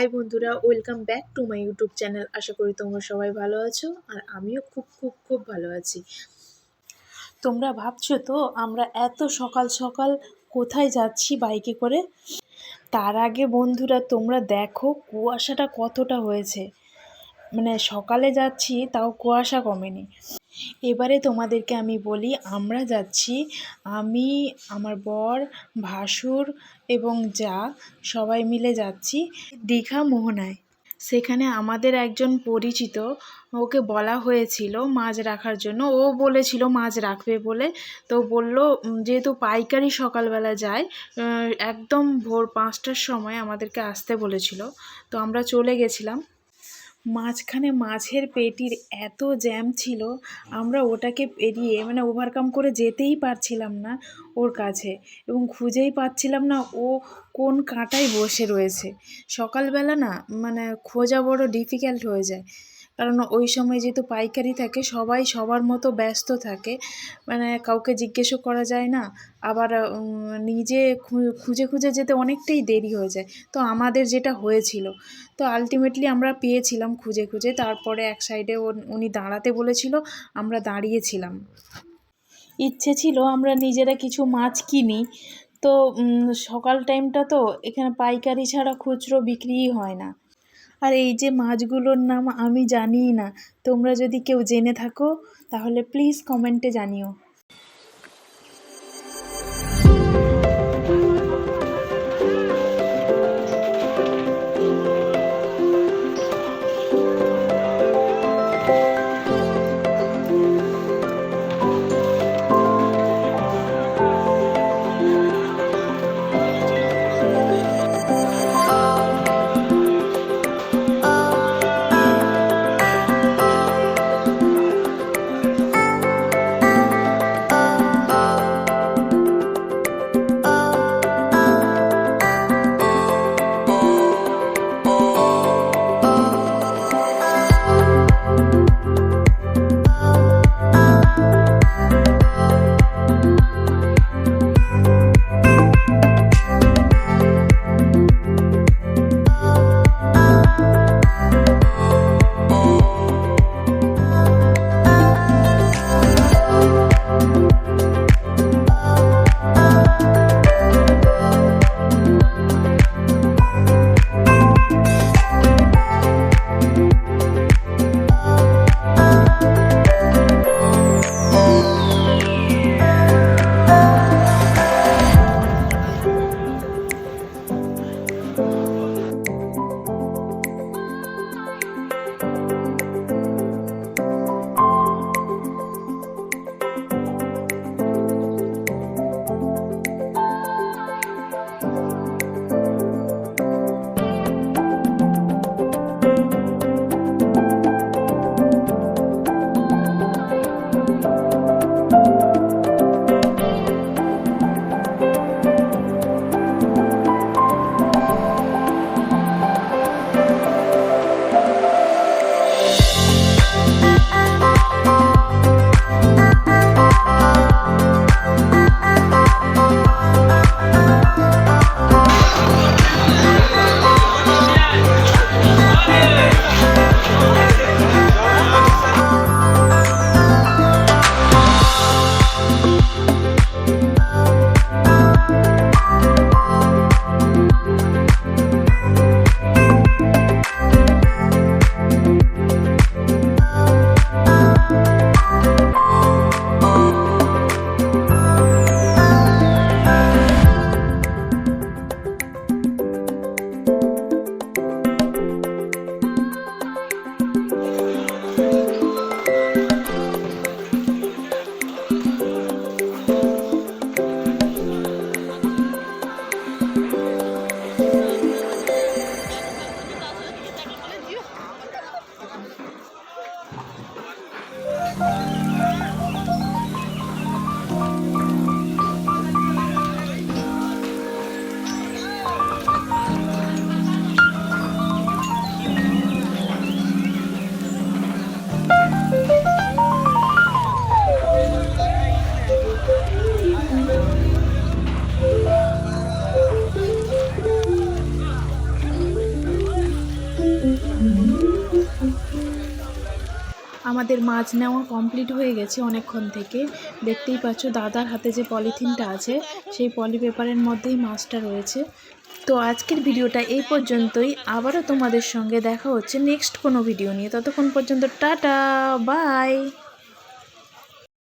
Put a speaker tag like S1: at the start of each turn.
S1: High বন্ধুরা, welcome back to my YouTube channel. আশা করি তোমরা সবাই ভালো আছো আর আমিও খুব খুব খুব ভালো আছি। তোমরা ভাবছ তো, আমরা এত সকাল সকাল কোথায় যাচ্ছি বাইকে করে? তার আগে বন্ধুরা, তোমরা দেখো কুয়াশাটা কতটা হয়েছে। মানে সকালে যাচ্ছি, তাও কুয়াশা কমেনি। এবারে তোমাদেরকে আমি বলি, আমরা যাচ্ছি, আমি, আমার বর, ভাসুর এবং যা, সবাই মিলে যাচ্ছি দীঘা মোহনায়। সেখানে আমাদের একজন পরিচিত, ওকে বলা হয়েছিল মাছ রাখার জন্য। ও বলেছিল মাছ রাখবে বলে। তো বলল যেহেতু পাইকারি সকালবেলা যায় একদম ভোর পাঁচটার সময় আমাদেরকে আসতে বলেছিল। তো আমরা চলে গেছিলাম। মাঝখানে মাছের পেটির এত জ্যাম ছিল, আমরা ওটাকে পেরিয়ে মানে ওভারকাম করে যেতেই পারছিলাম না ওর কাছে এবং খুঁজেই পাচ্ছিলাম না ও কোন কাঁটায় বসে রয়েছে। সকালবেলা না মানে খোঁজা বড় ডিফিকাল্ট হয়ে যায়। কারণ ওই সময় যেহেতু পাইকারি থাকে, সবাই সবার মতো ব্যস্ত থাকে মানে কাউকে জিজ্ঞেসও করা যায় না, আবার নিজে খুঁজে খুঁজে যেতে অনেকটাই দেরি হয়ে যায়। তো আমাদের যেটা হয়েছিল, তো আলটিমেটলি আমরা পেয়েছিলাম খুঁজে খুঁজে, তারপরে এক সাইডে উনি দাঁড়াতে বলেছিল, আমরা দাঁড়িয়েছিলাম। ইচ্ছে ছিল আমরা নিজেরা কিছু মাছ কিনি, তো সকাল টাইমটা তো এখানে পাইকারি ছাড়া খুচরো বিক্রিই হয় না। আর এই যে মাছগুলোর নাম আমি জানিই না, তোমরা যদি কেউ জেনে থাকো, তাহলে প্লিজ কমেন্টে জানিও। আমাদের মাছ নেওয়া কমপ্লিট হয়ে গেছে অনেকক্ষণ থেকে। দেখতেই পাচ্ছ দাদার হাতে যে পলিথিনটা আছে, সেই পলিপেপারের মধ্যেই মাছটা রয়েছে। তো আজকের ভিডিওটা এই পর্যন্তই। আবারও তোমাদের সঙ্গে দেখা হচ্ছে নেক্সট কোনো ভিডিও নিয়ে। ততক্ষণ পর্যন্ত টাটা বাই